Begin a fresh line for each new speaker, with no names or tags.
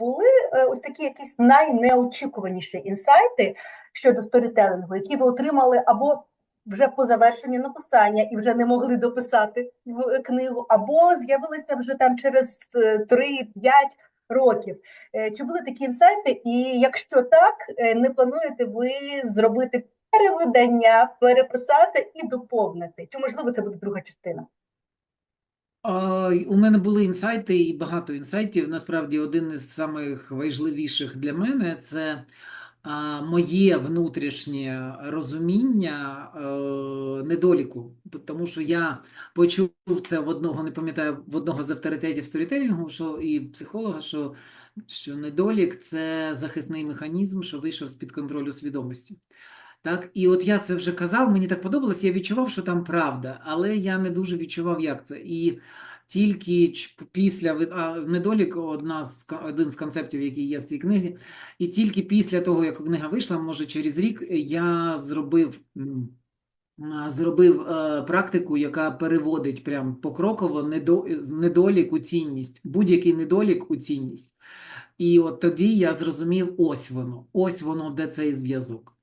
були е, ось такі якісь найнеочікуваніші інсайти щодо сторітелінгу, які ви отримали або вже по завершенні написання і вже не могли дописати в книгу, або з'явилися вже там через е, 3-5 років. Е, Чи були такі інсайти? І якщо так, е, не плануєте ви зробити перевидання, переписати і доповнити? Чи можливо це буде друга частина?
У мене були інсайти і багато інсайтів. Насправді, один із самих важливіших для мене це моє внутрішнє розуміння е, недоліку. Тому що я почув це в одного, не пам'ятаю, в одного з авторитетів сторітелінгу, що і психолога, що, що недолік це захисний механізм, що вийшов з-під контролю свідомості. Так, і от я це вже казав, мені так подобалось, я відчував, що там правда, але я не дуже відчував, як це. І тільки після а, недолік одна з один з концептів, який є в цій книзі, і тільки після того, як книга вийшла, може через рік, я зробив. Зробив е, практику, яка переводить прям покроково недо, недолік у цінність, будь-який недолік у цінність. І от тоді я зрозумів, ось воно, ось воно, де цей зв'язок.